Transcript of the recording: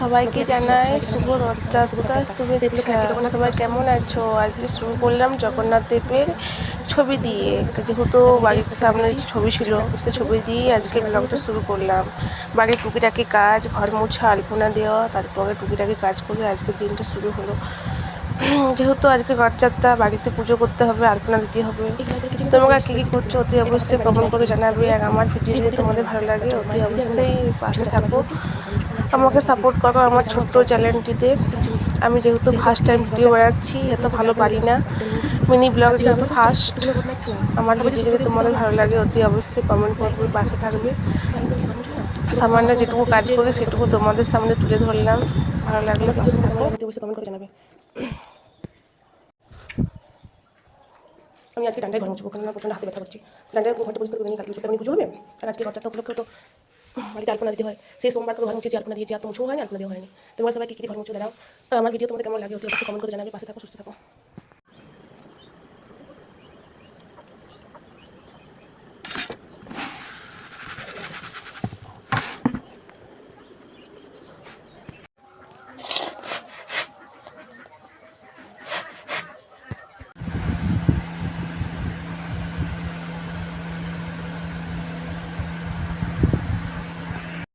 সবাইকে জানাই শুভ রথযাত্রার শুভেচ্ছা। সবাই কেমন আছো? আজকে শুরু করলাম জগন্নাথ দেবের ছবি দিয়ে। যেহেতু বাড়ির সামনে ছবি ছিল, সে ছবি দিয়ে আজকে ব্লগটা শুরু করলাম। বাড়ির টুকিটাকি কাজ, ঘর মোছা, আলপনা দেওয়া, তারপরে টুকিটাকি কাজ করে আজকের দিনটা শুরু হলো। যেহেতু আজকে রথযাত্রা, বাড়িতে পুজো করতে হবে, আলপনা দিতে হবে। তোমরা কী কী করছ অতি অবশ্যই কমেন্ট করে জানাবে। আর আমার ভিডিও যদি তোমাদের ভালো লাগে, অতি অবশ্যই পাশে থাকো। আমাকে সাপোর্ট করো আমার ছোট্ট চ্যানেলটিতে আমি যেহেতু ফার্স্ট টাইম ভিডিও বানাচ্ছি, এত ভালো পারি না। মিনি ব্লগ যেহেতু ফার্স্ট আমার ভিডিও যদি তোমাদের ভালো লাগে, অতি অবশ্যই কমেন্ট করবে, পাশে থাকবে। সামান্য যেটুকু কাজ করি সেটুকু তোমাদের সামনে তুলে ধরলাম। ভালো লাগলে পাশে থাকো। অবশ্যই কমেন্ট করে জানাবে আমি আজকে ডান্ডায় ঘর মুছবো আমার প্রচণ্ড হাতে ব্যথা করছি। ডান্ডায় ঘরটা পরিষ্কার করে নিয়ে কালকে আমি হবে? আর আজকে রথযাত্রা উপলক্ষে তো বাড়িতে আলপনা দিতে হয়। সেই সোমবার তো ঘর মুছেছি আলপনা দিয়েছি, আর তো মুছেও হয়নি আলপনা দেওয়া হয়নি তোমার সবাই কি কি ঘর মুছে দাঁড়াও আমার ভিডিও তোমাদের কেমন লাগে অতি অবশ্যই কমেন্ট করে জানাবে। পাশে থাকো, সুস্থ থাকো।